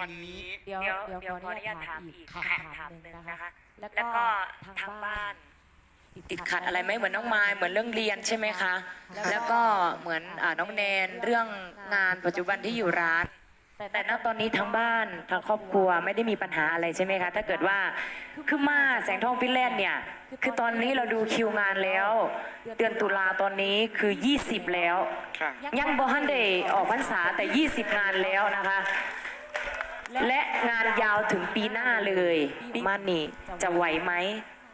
วันนี้ เดี๋ยวเดี๋ยวเดี๋ยวเดี๋ยวขขออออนุนุญาญาตตถาถามมอีอีกกคำคำถาถามมหหนึ่นึ่งงนะนะคะคะ แล้วแล้วก็ก็ทาทางงบ้าบ้านนติติดดขัขัดดอะอะไรไรไหไหมมเหเหมืมืออนนน้น้อองงมามายยเหเหมืมืออนนเรื่เรื่องงอเรีเรียยนนใช่ใช่ไหไหมมคะคะแล้แล้ววก็ก็เหเหมืมืออนนอ่าอ่าน้น้อองงแนแนนนเรื่เรื่อองงงางานนปัปัจจจุจุบับันนที่ที่ออยู่ยู่ร้าร้านนแต่แต่ณณตตออนนนี้นี้ทาทางงบ้าบ้านนทาทางงคครรออบบคครัรัววไม่ไม่ได้ได้มีมีปัปัญญหาหาอะอะไรไรใช่ใช่ไหไหมมคะคะถ้าถ้าเกิเกิดดว่าว่าคือมาแสงทองฟินแลนด์เนี่ย คือตอนนี้เราดูคิวงานแล้ว เดือนตุลาตอนนี้คือ 20 แล้วค่ะยังบอฮันเดย์ออกพรรษาแต่ 20 งานแล้วนะคะ และงานยาวถึงปีหน้าเลยมันนี่จะไหวไหม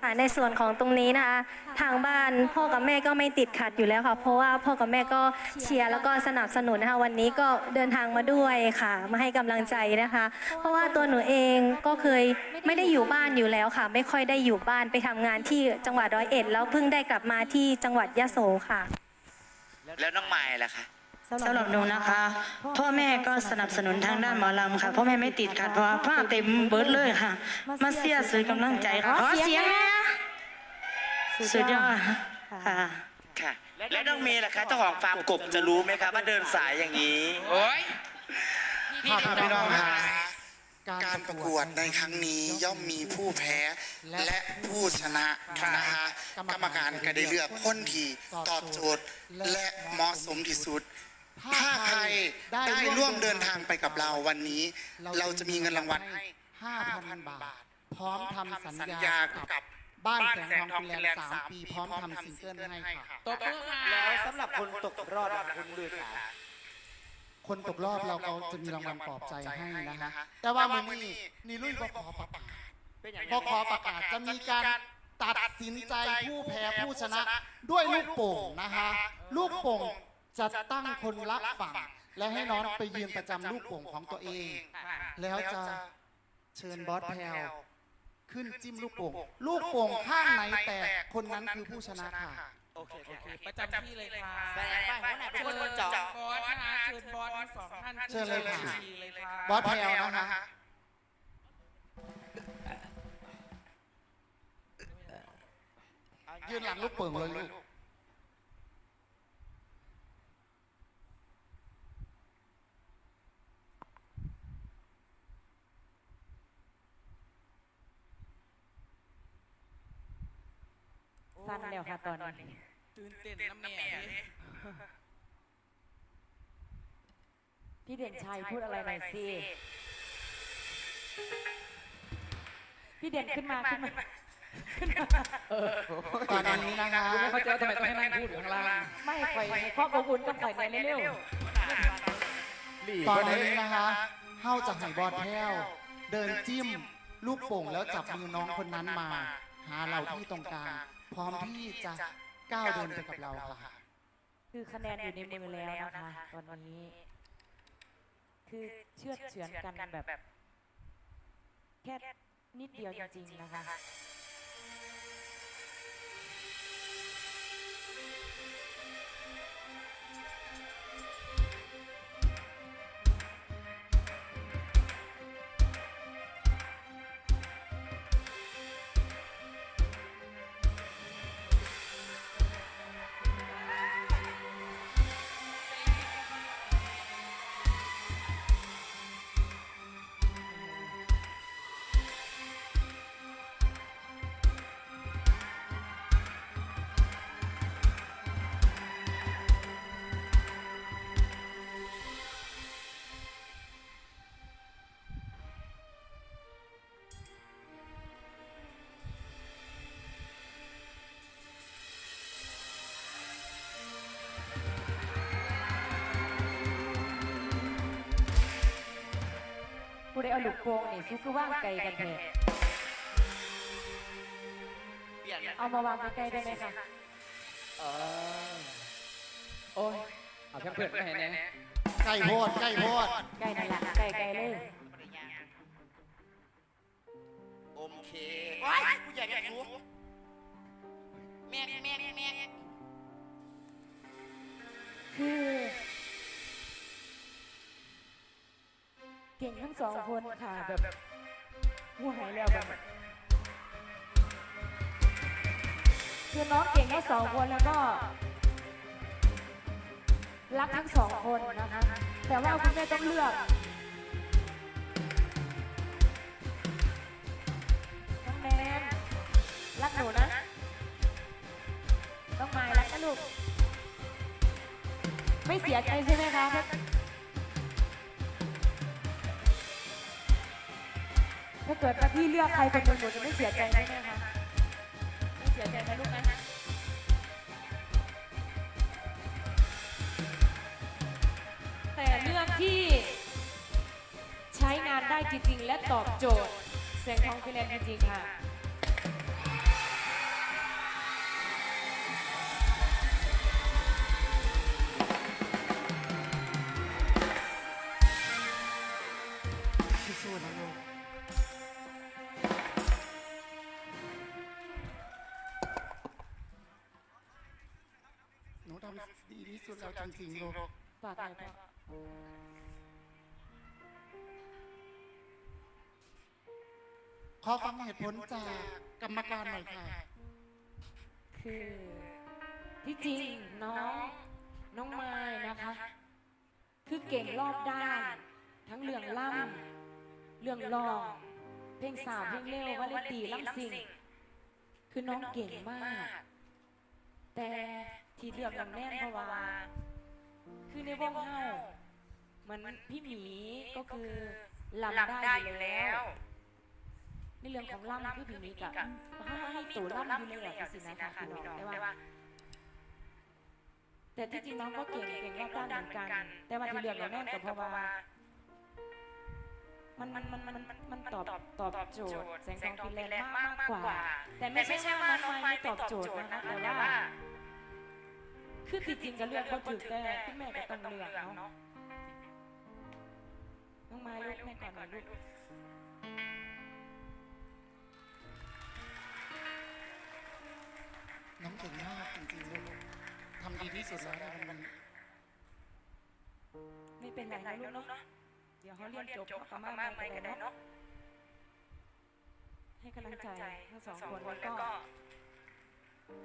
ค่ะในส่วนของตรงนี้นะคะ ทางบ้านพ่อกับแม่ก็ไม่ติดขัดอยู่แล้วค่ะ เพราะว่าพ่อกับแม่ก็เชียร์แล้วก็สนับสนุนนะคะ วันนี้ก็เดินทางมาด้วยค่ะ มาให้กำลังใจนะคะ เพราะว่าตัวหนูเองก็เคยไม่ได้อยู่บ้านอยู่แล้วค่ะ ไม่ค่อยได้อยู่บ้านไปทำงานที่จังหวัดร้อยเอ็ดแล้วเพิ่งได้กลับมาที่จังหวัดยะโสค่ะ แล้วน้องไม้ล่ะคะ สำหรับหนูนะคะ พ่อแม่ก็สนับสนุนทางด้านหมอลำค่ะพ่อแม่ไม่ติดขัดเพราะว่าผ้าเต็มเบิร์ดเลยค่ะ มาเสียสื่อกำลังใจค่ะขอเสียงนะสุดยอดค่ะ ค่ะ แล้วน้องเมย์ล่ะคะเจ้าของฟาร์มกบจะรู้ไหมคะว่าเดินสายอย่างนี้ โอ้ยค่ะพี่น้องคะการประกวดในครั้งนี้ย่อมมีผู้แพ้และผู้ชนะนะคะกรรมการก็ได้เลือกคนที่ตอบโจทย์และเหมาะสมที่สุด ถ้าใครได้ร่วมเดินทางไปกับเราวันนี้ เราจะมีเงินรางวัลให้ 5,000 บาท พร้อมทำสัญสัญญาญากับกับบ้านบ้านแสแสงงททอองงฟิฟินนแลแลนนด์ด์สาสามมปีปีพพร้ร้ออมมทำทำซิซิงงเกิเกิลลให้ให้ค่ะค่ะแล้วสำหรับคนตกรอบอะคุณลือค่ะคนตกรอบเราก็จะมีรางวัลปลอบใจให้นะคะแต่ว่ามือนี้นี่ลุยบขอประกาศบขอประกาศจะมีการตัดสินใจผู้แพ้ผู้ชนะด้วยลูกโป่งนะคะลูกโป่ง จะตั้งคนละฝั่ง และให้น้องไปยืนประจำลูกโป่งของตัวเอง แล้วจะเชิญบอสแพลวขึ้นจิ้มลูกโป่งลูกโป่งข้างไหนแตกคนนั้นคือผู้ชนะค่ะโอเคโอเคประจำที่เลยค่ะแสดงว่าหัวหน้าเป็นคนเชิญเจาะบอสนะคะเชิญบอสทั้งสองท่านเชิญเลยค่ะขึ้นวทีเลยค่ะบอสแพลวนะคะยืนหลังลูกโป่งเลยลูก สั้นแล้วค่ะตอนนี้ตื่นเต้นน้ำแม่เลยพี่เด่นชัยพูดอะไรหน่อยสิพี่เด่นขึ้นมาขึ้นมาตอนนี้นะคะเขาจะทำไมต้องให้นั่งพูดอยู่ข้างล่างไม่ข่อยให้ความอบอุ่นกับข่อยในอยเร็วตอนนี้นะคะเฮาจะให้บอสแพลวเดินจิ้มลูกโป่งแล้วจับมือน้องคนนั้นมา หาเราที่ตรงกลาง พร้อมที่จะก้าวเดินไปกับเราค่ะๆคือคะแนนอยู่ในมือแล้วนะคะตอนนี้ คือเชื่อดเฉือนกันแบบ แค่นิดเดียวจริงๆนะคะ ได้เอาลูกโป่งนี่ซุคือว่างไกลกันแท้เอามาวางใกล้ๆได้ไหมคะโอ้ยเอาเพื่อนๆไปไหนเนี่ยใกล้โพดใกล้โพดใกล้นั่นแหละใกล้ๆเลยโอเคว้ายผู้ใหญ่กันสูแม่แม่แม่ เก่งทั้งสองคนค่ะแบบหัวหายแล้วแบบคือน้องเก่งทั้งสองคนแล้วก็ รักทั้งสองคนนะคะ แต่ว่าคุณแม่ต้องเลือกน้องแมนรักหนูนะต้องมายรักนะลูกไม่เสียใจใช่ไหมคะ เกิดพี่เลือกใครคนหนึ่หนูจะไม่เสียใจใช่ไหมคะไม่เสียใจนะลูกนะแต่เลือกที่ใช้งานได้จริงๆ และตอบโจทย์เสียงทองฟิแลนจริงๆค่ะ ทำดีที่สุดแล้วจริงๆลูกฝากหน่อยพ่อขอฟังเหตุผลจากกรรมการหน่อยค่ะ คือที่จริงน้องน้องไม้นะคะ คือเก่งรอบด้าน ทั้งเรื่องล่ำเรื่องลอง เพลงสาวเพลงเร็ววาเลนตีล่ำสิงคือน้องเก่งมาก แต่ ที่เลือกน้องแน่นเพราะว่า คือในวงเฮาเหมือนพี่หมีก็คือลำได้อยู่แล้ว ในเรื่องของล่ำคือพี่หมีกับให้ตัวล่ำอยู่แล้วสินะคะคุณน้องแต่ว่าแต่ที่จริงน้องก็เก่งเก่งรอบด้านเหมือนกัน แต่ว่าที่เลือกน้องแน่นก็เพราะว่ามันมันมันมันมันตอบตอบโจทย์แสงทองพิเรลนด์มากมากกว่า แต่ไม่ใช่ว่าน้องไม่ตอบโจทย์นะแต่ว่า คือจริงๆก็เลือกเขาถือแต่ที่แม่ก็ต้องเลือกเนาะต้องมาลูกแม่ก่อนนะลูกน้องเก่งมากจริงๆลูกทำดีที่สุดแล้วนมันไม่เป็นไรนะลูกเนาะเดี๋ยวเขาเรียนจบเขามาไม่ก็ได้เนาะให้กำลังใจทั้งสองคนแล้วก็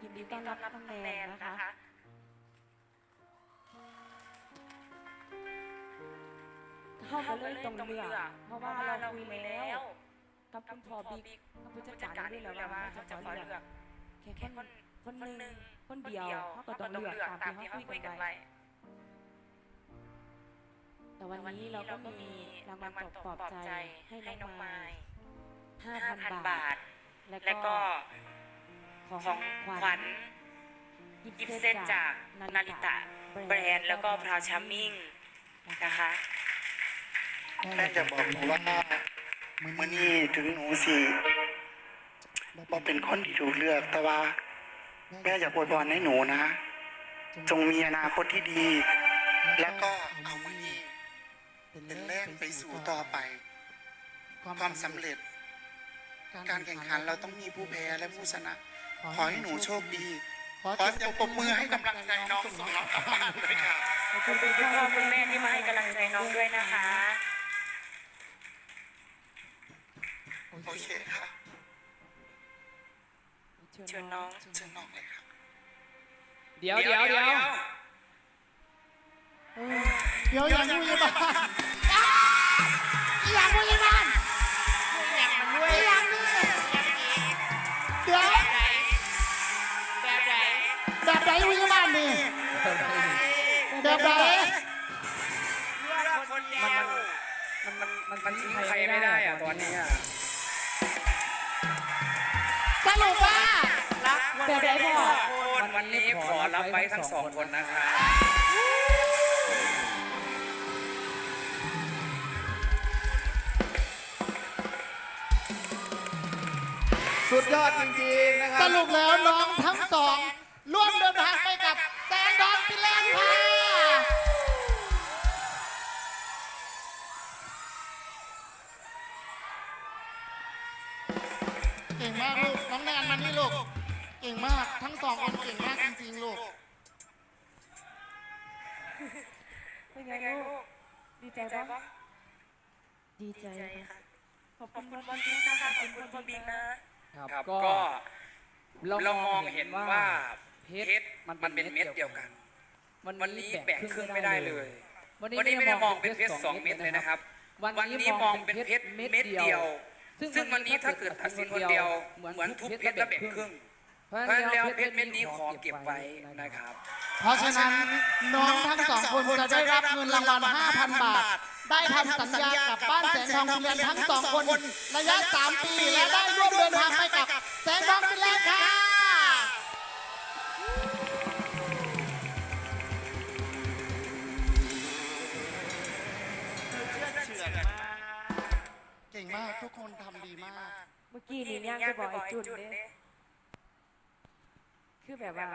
ยินดีต้อนรับน้งแนนนะคะ เข้าเขาเลยตรงเรือเพราะว่าเราคุยแล้ว กับคุณพอบิ๊กกับผู้จัดการด้วแล้วว่าจะขอเลือกแค่คนคนหนึ่งคนเดียวเขาก็ต้องเลือกตามที่เขาคุยกันไว้แต่วันนี้เราก็มีรางวัลตอบใจให้น้องไม้ห้าพันบาท และก็ของขวัญยิบเซตจากนาริตะแบรนด์แล้วก็พราวชัมมิ่ง นะคะท่จะบอกหนูว่ามื่อนี้ถึงหนูสิบอกเป็นคนที่ถูกเลือก แต่ว่า แม่อยากอวยพรให้หนูนะ จงมีอนาคตที่ดี แล้วก็เอามื่อนี้เป็นแรงไปสู่ต่อไป ความสำเร็จ การแข่งขันเราต้องมีผู้แพ้และผู้ชนะ ขอให้หนูโชคดี ขอเสียงปรบมือให้กำลังใจน้องสองน้องกลับบ้ด้วยค่ะ ขอบคุณคุณพ่อคุณแม่ที่มาให้กำลังใจน้องด้วยนะคะ โอเคค่ะเชิญน้อง เชิญน้องเลยค่ะเดี๋ยวเดี๋ยวเดี๋ยวเดี๋ยวอย่างผู้ใหญ่บ้นอย่างผู้ใหญ่าอย่างนด้วยอย่างนี้เดี๋ยวแบบไหนแบบไหนผู้ใหญ่บ้านนี่ แบบไหนคนเดียวมันมันมันมันทิ้งใครไม่ได้อะตอนนี้อะสรุปว่ารักแบบไหนพ่อวันนี้ขอรับไปทั้งสองคนนะครับสุดยอดจริงๆนะครับสรุปแล้วน้องทั้งสองร่วมเดินทางไปกับ เก่งมาก ทั้งสองคนเก่งมากจริงๆลูก เป็นไงลูก ดีใจปะดีใจค่ะ ขอบคุณบอลพิงนะคะขอบคุณบอลพิงนะครับก็ก็เรามองเห็นว่าเพชรมันเป็นเม็ดเดียวกัน วันนี้แบ่งครึ่งไม่ได้เลย วันนี้ไม่ได้มองเป็นเพชรสองเม็ดเลยนะครับ วันนี้มองเป็นเพชรเม็ดเดียว ซึ่งวันนี้ถ้าเกิดตัดสินคนเดียว เหมือนทุบเพชรแล้วแบ่งครึ่ง พราะฉะนั้นแล้วเพชรเม็ดนี้ขอเก็บไว้นะครับ เพราะฉะนั้นน้องทั้งสองคนจะได้รับเงินรางวัล 5,000 บาท ได้ทำสัญญากับบ้านแสงทองฟินแลนด์ทั้งสองคน ระยะ 3 ปี และได้ร่วมเดินทางไปกับแสงทองฟินแลนด์ค่ะเฉื่อนมากเก่งมากทุกคนทำดีมาก เมื่อกี้นี่ย่างไปบอกไอ้จุนเด้ คือแบบว่า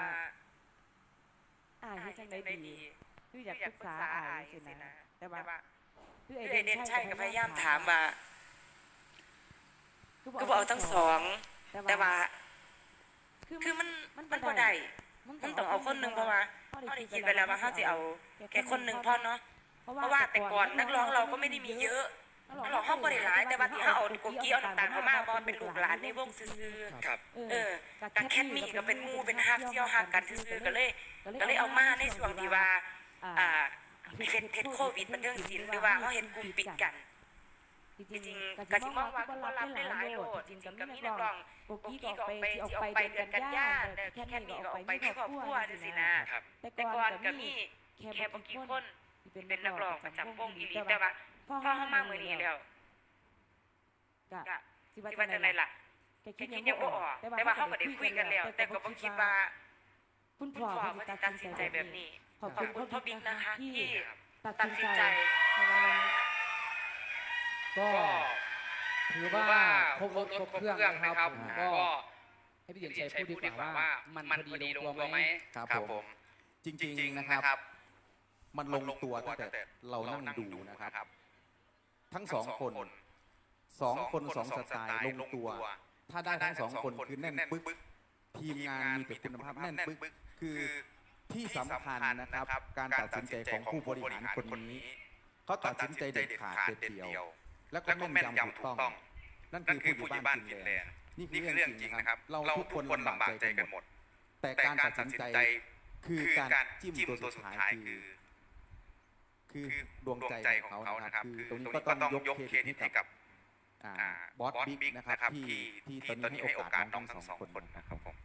อ่านที่จังได้ดีคืออยากปรึกษาอ่านสินะแต่ว่าคือไอคือไอเดเด่นนใช่ใช่ก็ก็พพยายายยายามมถาถามมว่าคือคือบอกเอาทั้งสอง แต่ว่า คืคืออมัมันนมัมันนบ่บ่ได้ได้มันต้องเอาคนหนึ่งเพราะว่าเขาได้คิดไปแล้วว่าเขาจะเอาแค่คนหนึ่งพอเนาะเพราะว่าแต่ก่อนนักร้องเราก็ไม่ได้มีเยอะ นักร้องเขาบ่ได้หลายแต่ว่าที่เขาเอาโกกี้เอาต่างๆเข้ามาเพราะว่าเป็นลูกหลานในวงซื่อๆครับเออกับแคทมี่ก็เป็นหมู่เป็นฮักเที่ยวฮักกันซื่อๆก็เลยก็เลยเอามาในช่วงที่ว่าอ่าเป็นเพชรโควิดบันเทิงศิลป์หรือว่าเขาเห็นกลุ่มปิดกันจจริริงงๆๆก็ก็สิสิมมอองงว่าว่าก็ก็รัรับบได้ได้หหลาลายยโลโลดดจจริริงงๆๆก็ก็มีมีนันักกร้ร้อองงโบโบกี้กี้ก็ก็ออออกกไปไปสิสิออออกกไปไปเดืเดืออนนกักันนยายยานนแคแคททมี่มี่ก็ก็ออออกกไปไปมีมีคครรออบบคครัรัววสิสินะนะแต่แต่ก่ก่ออนนก็ก็มีมีเป็เป็นนนันักกร้ร้อองงปประระจำจำววงงอีอีหหลีลีแต่แต่ว่า ว่าพพออเฮาเฮามามามื้มื้ออนี้นี้แล้แล้ววก็ก็สิสิว่าว่าจัจังงไดไดล่ะล่ะก็ก็คิคิดดยัยังงบ่บ่ออออกกแต่แต่ว่าว่าเขาเขาก็ก็ได้ได้คุคุยยกักันนแล้แล้ววแต่แต่ก็ก็บ่บ่คิคิดดว่าว่า คุณพ่คุอณเขาพ่อสิเขาตัสิดตัสิดนสินใจใจแบแบบบนี้นี้ ขอบขอบคุคุณณพ่พ่ออบิ๊บิ๊กกนะนะคะคะที่ที่ตัตัดดสิสินนใจใจก็ถือว่าครบรถครบเครื่องนะครับก็ให้พี่เด่นชัยพูดดีกว่าว่ามันพอดีลงตัวไหมครับผม จริง ๆนะครับ มันลงตัวตั้งแต่เรานั่งดูนะครับ ทั้งสองคนสองคนสองสไตล์ลงตัว ถ้าได้ทั้งสองคนคือแน่นปึ๊กทีมงานมีแต่คุณภาพแน่นปึ๊กคือที่สำคัญนะครับ การตัดสินใจของผู้บริหารคนนี้ เขาตัดสินใจเด็ดขาดเด็ดเดียว และก็แม่นยำถูกต้อง นั่นคือผู้อยู่บ้านฟินแลนด์นี่คือเรื่องจริงนะครับ เราทุกคนลำบากใจกันหมด แต่การตัดสินใจคือการจิ้มตัวสุดท้ายคือ คือดวงใจของเขานะครับ คือตรงนี้ก็ต้องยกเครดิตให้กับอ่าบอสบิ๊กนะครับที่ที่ตอนนี้ให้โอกาสน้องทั้งสองคนนะครับผม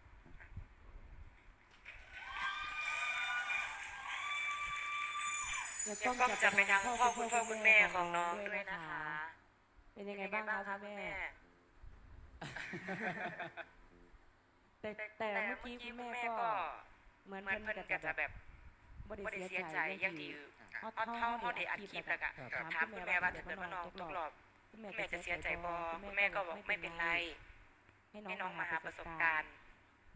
แล้วก็ก็จะจะไปไปทาทางงพ่พ่ออคุคุณณพ่พ่ออคุคุณณแม่แม่ขขอองงน้น้อองงด้ด้ววยยนะนะคะคะเป็นยังไงเป็นยังไงบ้างบ้างคะคะคุคุณณแม่แม่แต่แต่แต่เมื่เมื่ออกี้กี้คุคุณณแม่แม่ก็ก็เหมือนเหมือนเพิ่เพิ่นนก็ก็จะจะแบแบ บบบ่บ่ได้ได้เสีเสียยใจใจออย่าย่างงที่ที่เขาเขาเขาเขาเขาเขาได้ได้อัอัดดคคลิลิปปแล้แล้ววก็ก็ถาถามมคุคุณณแม่แม่ว่าว่าจะจะมามานนออนนทุทุกกรรออบบคุณแม่แม่จะจะเสีเสียยใจใจบ่บ่คุคุณณแม่แม่ก็ก็บบออกกไม่ไม่เป็เป็นนไรไรให้น้ให้อน้องงมามาหาหาปประระสสบบกาการรณ์ ณ์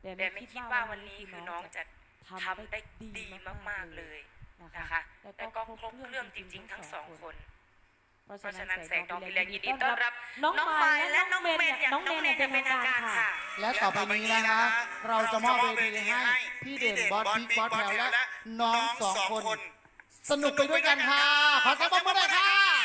แต่แต่ไม่ไม่คิคิดดว่าว่าวัวันนนี้นี้คืคืออน้น้อองงจะจะทำทำได้ได้ดีดีมามากกๆๆเลเลยยนะนะคะคะ แต่แต่ก็ก็คครรบบเคเครื่รื่อองงจจริริงง ๆ ๆ ทั้ทั้งงสสอองงคคน น เพราะฉะนั้นแสงดอองงพิเรเรนยิยินดีดีต้อนรัรับน้องไม้ไม้และน้องเมนนเนี่ยเนี่ยน้น้องเมนเนี่ยเป็นนทาทางกาการรค่ะค่ะ และต่อไปนี้นะคะเราจะมอบเวทีให้พี่เด่นบอสบิ๊กบอสแถวและน้องสองคน สนุกไปด้วยกันค่ะ ขอเสียงปรบมือหน่อยค่ะ